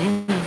High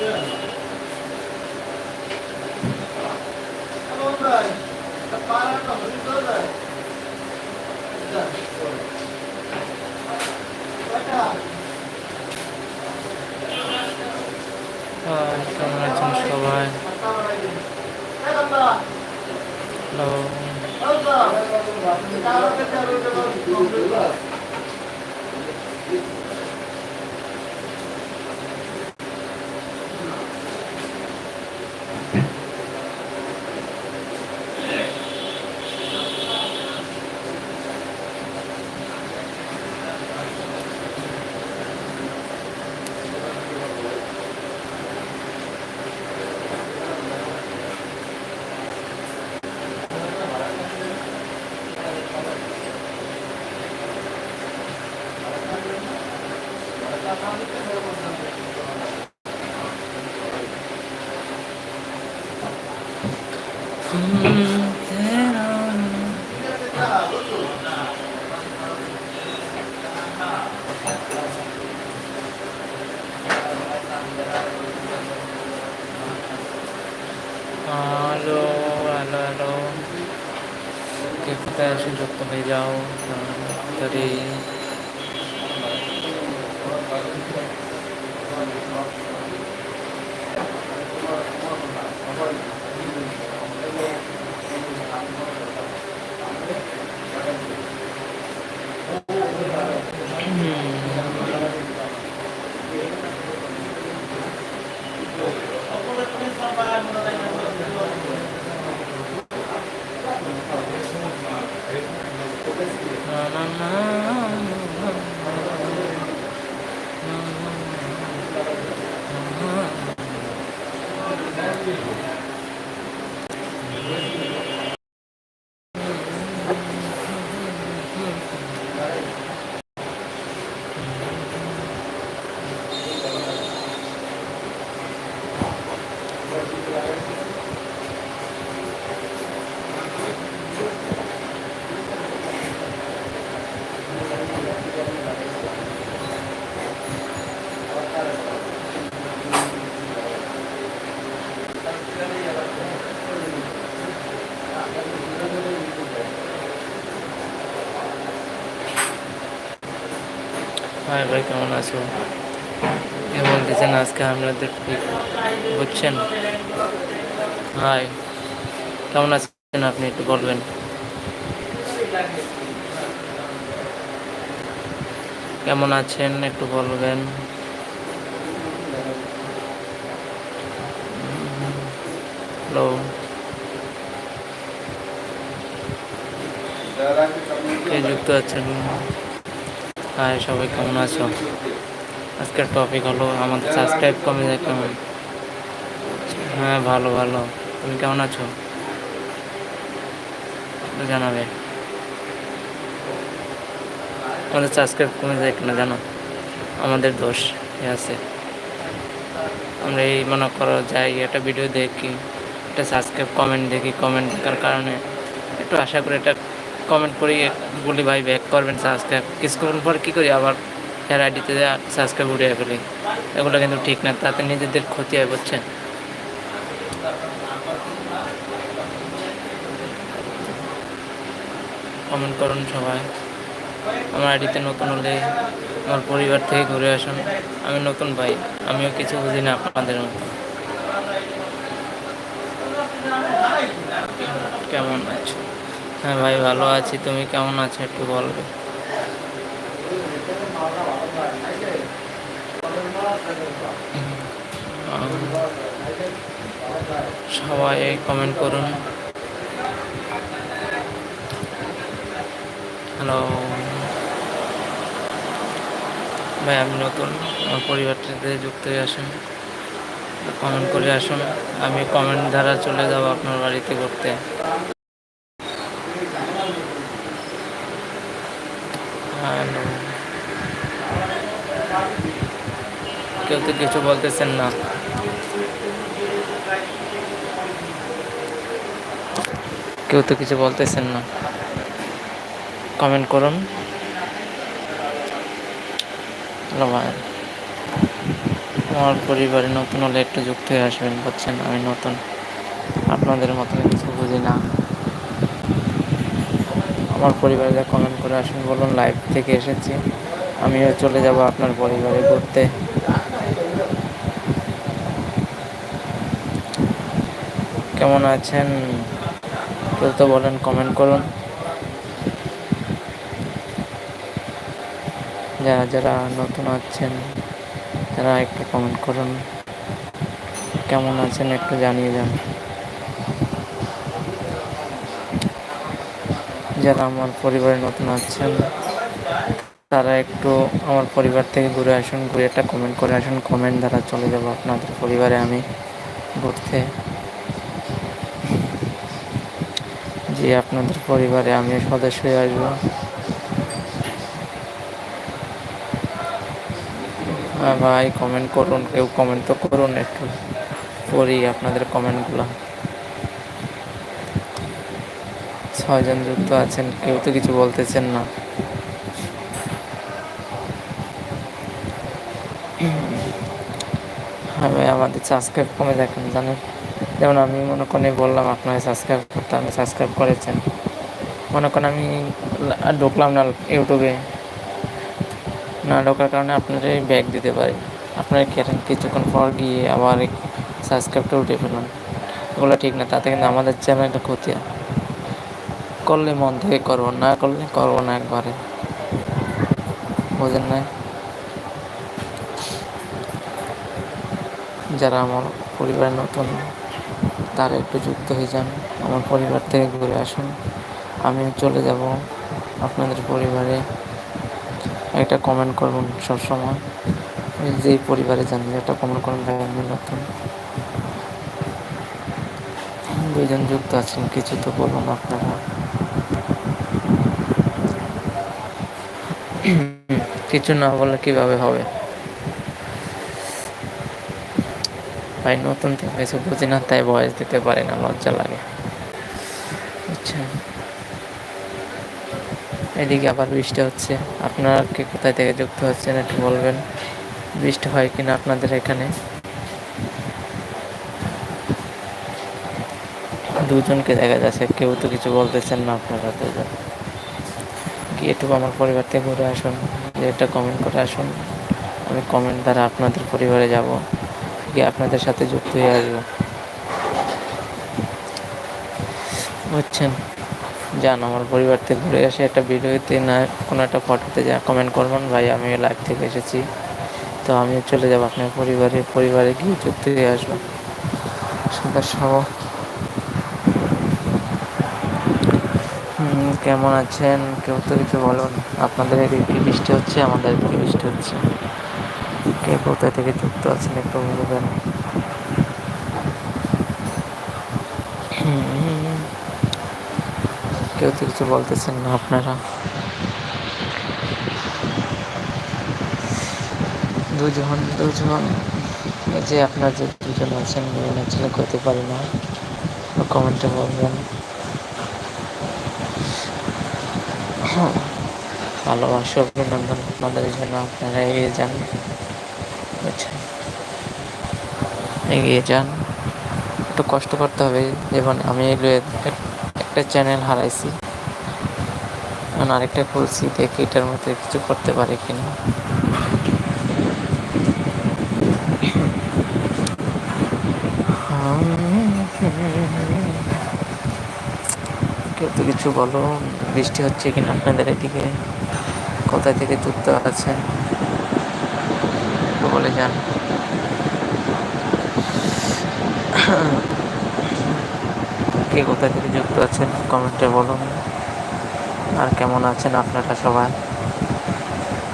Yeah. কে কোথায় আসে যুক্ত হয়ে যাও তাড়াতাড়ি না না হাই ভাই, কেমন আছো? কে বলতেছেন আজকে আপনাদের বুঝছেন? হাই কেমন আছেন আপনি একটু বলবেন? কেমন আছেন একটু বলবেন? হ্যালো কে যুক্ত আছেন? হাই, সবাই কেমন আছো? আজকের টপিক হলো আমাদের সাবস্ক্রাইব কমে যায় কেমন? হ্যাঁ ভালো ভালো। তুমি কেমন আছো? জানাবে। আমাদের সাবস্ক্রাইব কমে যায় কেন জানো? আমাদের দোষ এ আছে। আমরা এই মনে করো যাই, একটা ভিডিও দেখি, একটা সাবস্ক্রাইব কমেন্ট দেখি কমেন্ট দেখার কারণে একটু আশা করি এটা কমেন্ট করি, বলি, ভাই ব্যাক করবেন সাবস্ক্রাইব কিছুক্ষণ পর কী করি? আবার হেয়ার আইডিতে সাবস্ক্রাইব উঠিয়ে ফেলি। এগুলো কিন্তু ঠিক না, তাতে নিজেদের ক্ষতি হয়, বুঝছেন? কমেন্ট করুন সবাই। আমার আইডিতে নতুন হলে আমার পরিবার থেকে ঘুরে আসুন। আমি নতুন, ভাই, আমিও কিছু বুঝি না আপনাদের মতো। কেমন আছো? হ্যাঁ ভাই, ভালো আছি। তুমি কেমন আছো একটু বলবে সবাই কমেন্ট করুন। হ্যালো ভাই আমি নতুন আমার পরিবারটাতে যুক্ত হয়ে আসুন। কমেন্ট করে আসুন। আমি কমেন্ট দ্বারা চলে যাব আপনার বাড়িতে ঘুরতে। কেউ তো কিছু বলতেছেন না। কেউ তো কিছু বলতেছেন না। কমেন্ট করুন। আমার পরিবারে নতুন হলে একটু যুক্ত হয়ে আসবেন, বুঝছেন? আমি নতুন। আপনাদের মতো কিছু বুঝি না। আমার পরিবারে যা কমেন্ট করে আসবেন বলুন লাইভ থেকে এসেছি। আমিও চলে যাব আপনার পরিবারে ঘুরতে। কেমন আছেন? কেউ তো বলেন কমেন্ট করুন। যারা যারা নতুন আছেন, তারা একটু কমেন্ট করুন। কেমন আছেন একটু জানিয়ে যান যারা আমার পরিবারে নতুন আছেন, তারা একটু আমার পরিবার থেকে ঘুরে আসুন, ঘুরে একটা কমেন্ট করে আসুন। কমেন্ট দ্বারা চলে যাব আপনাদের পরিবারে আমি ঘুরতে। যে আপনাদের পরিবারে আমি সদস্য হয়ে আসব। হ্যাঁ ভাই কমেন্ট করুন, কেউ কমেন্ট তো করুন একটু। পড়ি আপনাদের কমেন্টগুলো ছয়জন যুক্ত আছেন, কেউ তো কিছু বলতেছেন না। হ্যাঁ ভাই, আমাদের সাবস্ক্রাইব কমে দেখেন, জানেন? যেমন আমি মনে করেন বললাম আপনাকে সাবস্ক্রাইব করতে আমি সাবস্ক্রাইব করেছেন। মনে করেন আমি ঢুকলাম না ইউটিউবে না ঢোকার কারণে আপনারাই ব্যাগ দিতে পারি। আপনারা কেটেন কিছুক্ষণ পর গিয়ে আবার সাবস্ক্রাইবটা উঠে ফেলুন এগুলো ঠিক না, তাতে কিন্তু আমাদের চ্যানেলটা ক্ষতি হয়। করলে মন থেকে করব, না করলে করব না একবারে। বোঝেন না যারা আমার পরিবারের নতুন তারা একটু যুক্ত হয়ে যান, আমার পরিবার থেকে ঘুরে আসুন। আমিও চলে যাব আপনাদের পরিবারে। একটা কমেন্ট করুন সবসময়। যেই পরিবারে জানলে একটা কমেন্ট ভাই, আমি নতুন। দুইজন যুক্ত আছেন, কিছু তো বলুন আপনারা। কিছু না বললে কীভাবে হবে? ভাই, নতুন থেকে কিছু বুঝি না, তাই বয়স দিতে পারি না, লজ্জা লাগে। আচ্ছা। এদিকে আবার বৃষ্টি হচ্ছে। আপনারা কে কোথায় থেকে যুক্ত হচ্ছেন একটু বলবেন? বৃষ্টি হয় কিনা আপনাদের এখানে? দুজনকে দেখা যাচ্ছে, কেউ তো কিছু বলতেছেন না আপনারা দুজন। গিয়ে একটু আমার পরিবার থেকে ঘুরে আসুন একটা কমেন্ট করে আসুন। আমি কমেন্ট দ্বারা আপনাদের পরিবারে যাব। গিয়ে আপনাদের সাথে যুক্ত হয়ে আসব। বুঝছেন? যান, আমার পরিবার থেকে ঘুরে আসে। একটা ভিডিওতে না, কোনো একটা ফটোতে যা কমেন্ট করবেন, ভাই, আমি লাইভ থেকে এসেছি। তো আমিও চলে যাব আপনার পরিবারে পরিবারে গিয়ে যুক্ত হয়ে আসব। সুন্দর সহ। কেমন আছেন? কেউ তো কিছু বলুন আপনাদের এদিকে বৃষ্টি হচ্ছে? আমাদের এদিকে বৃষ্টি হচ্ছে। কে কোথায় থেকে যুক্ত আছেন একটু বলবেন কেউ তো কিছু বলতেছেন না আপনারা। দুজন দুজন যে আপনার যে দুজন আছেন মেয়ে না ছেলে করতে পারি না। কমেন্টে বলবেন। ভালোবাসা, অভিনন্দন। আপনাদের জন্য আপনারা এগিয়ে যান। বুঝছেন এগিয়ে যান। একটু কষ্ট করতে হবে। যেমন আমি একটা চ্যানেল হারাইছি। এখন আরেকটা খুলছি, দেখি এটার মধ্যে কিছু করতে পারি কিনা। কেউ তো কিছু বলো, বৃষ্টি হচ্ছে কিনা আপনাদের এদিকে? কোথায় থেকে যুক্ত একটু বলে যান। কে কোথা থেকে যুক্ত আছেন কমেন্টে বলুন। আর কেমন আছেন আপনারা সবাই?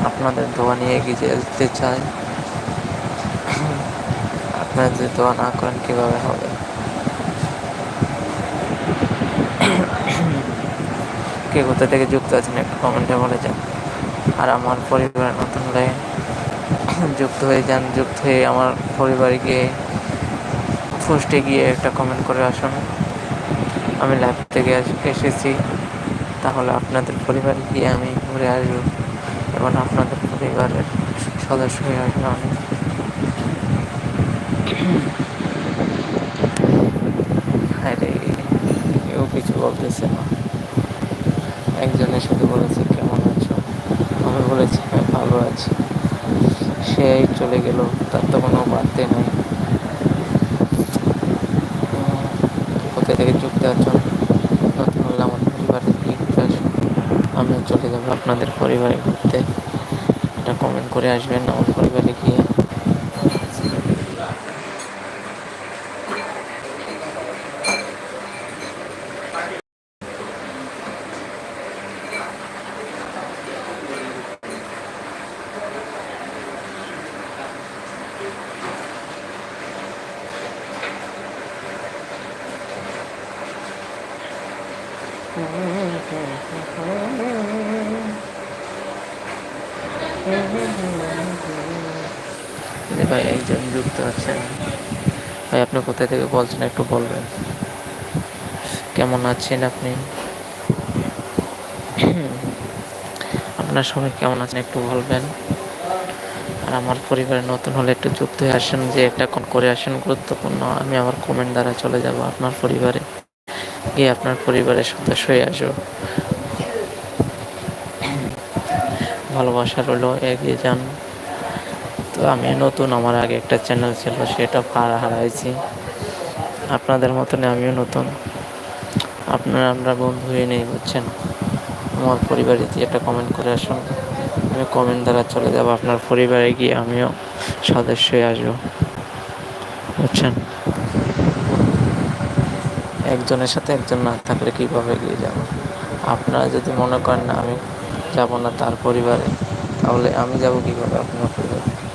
আপনাদের দোয়া নিয়ে এগিয়ে যেতে চাই। আপনারা যদি দোয়া না করেন, কীভাবে হবে? কে কোথা থেকে যুক্ত আছেন একটু কমেন্টে বলে যান। আর আমার পরিবারের নতুন হলে যুক্ত হয়ে যান, যুক্ত হয়ে আমার পরিবারে গিয়ে পোস্টে গিয়ে একটা কমেন্ট করে আসুন। আমি লাইভ থেকে এসেছি। তাহলে আপনাদের পরিবারে গিয়ে আমি ঘুরে আসব এবং আপনাদের পরিবারের সদস্য হয়ে আসব আমি। কেউ কিছু বলতেছে না। একজনে শুধু বলেছে, কেমন আছো? আমি বলেছি আমি ভালো আছি। সেই চলে গেল, তার তো কোনো বাড়তে নেই। কোথায় থেকে যুক্ত আছো নতুন হলে আমার পরিবারে আমি চলে যাব আপনাদের পরিবারে ঘুরতে। এটা কমেন্ট করে আসবেন আমার পরিবারে গিয়ে ভাই যুক্ত আছেন ভাই, আপনি কোথায় থেকে বলছেন একটু বলবেন। কেমন আছেন আপনি? আপনার সবাই কেমন আছেন একটু বলবেন। আর আমার পরিবারে নতুন হলে একটু যুক্ত হয়ে আসেন যে, একটা করে আসেন গুরুত্বপূর্ণ। আমি আমার কমেন্ট দ্বারা চলে যাব আপনার পরিবারে। গিয়ে আপনার পরিবারের সদস্য হয়ে আসব। ভালোবাসা রইল, এগিয়ে যান। তো আমি নতুন, আমার আগে একটা চ্যানেল ছিল, সেটা হারা, হারাইছি। আপনাদের মতন আমিও নতুন। আপনারা, আমরা বন্ধু হয়ে নেই, বুঝছেন? আমার পরিবারে দিয়ে একটা কমেন্ট করে আসুন। আমি কমেন্ট দ্বারা চলে যাব, আপনার পরিবারে গিয়ে আমিও সদস্য হয়ে আসব। বুঝছেন? একজনের সাথে একজন না থাকলে কীভাবে এগিয়ে যাব? আপনারা যদি মনে করেন না আমি যাব না তার পরিবারে, তাহলে আমি যাব কীভাবে আপনার পরিবারে?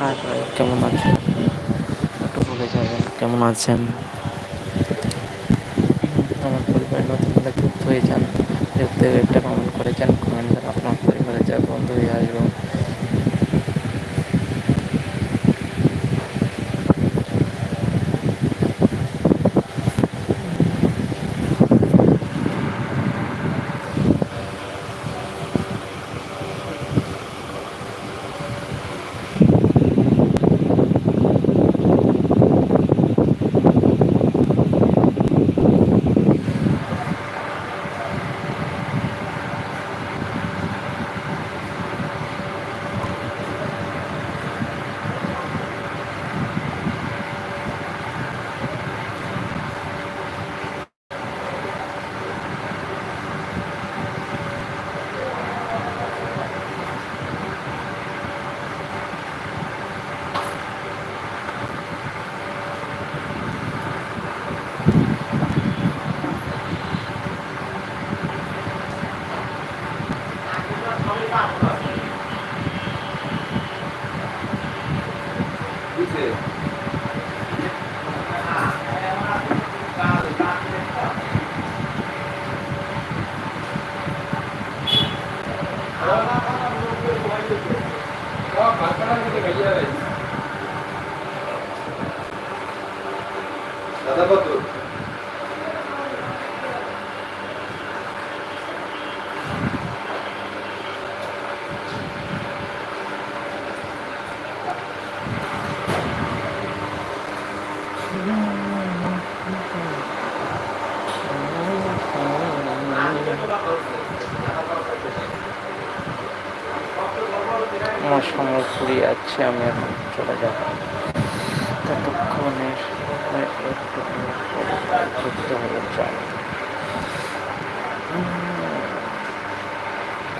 ভাই কেমন আছেন? একটু বলে যাবেন, কেমন আছেন? আমার পরিবারের নতুন যুক্ত হয়ে যান। একটা কমেন্ট করে যান কমেন্ট আপনার পরিবারে যা বন্ধু হয়ে আসব। ফুরিয়ে যাচ্ছে আমি এখন চলে যাব। ততক্ষণের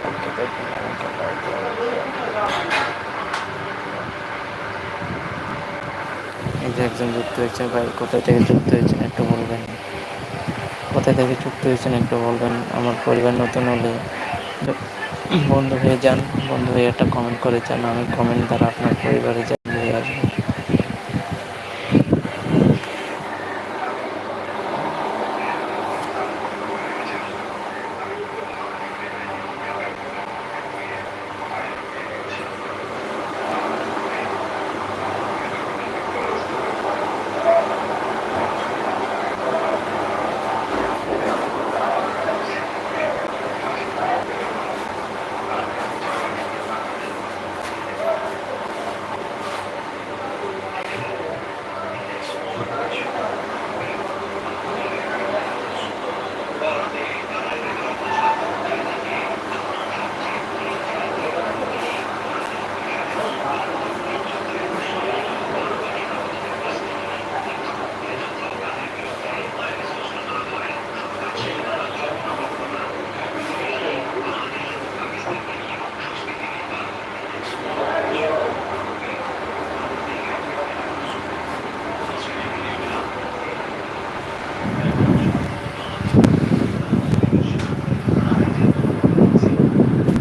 একটু দেখুন আমাকে live এই যে একজন যুক্ত হয়েছে, ভাই কোথা থেকে যুক্ত হয়েছেন একটু বলবেন? কোথা থেকে যুক্ত হয়েছেন একটু বলবেন? আমার পরিবার নতুন হলে বন্ধু হয়ে যান বন্ধু হয়ে একটা কমেন্ট করে যান আমি কমেন্ট দ্বারা আপনার পরিবারে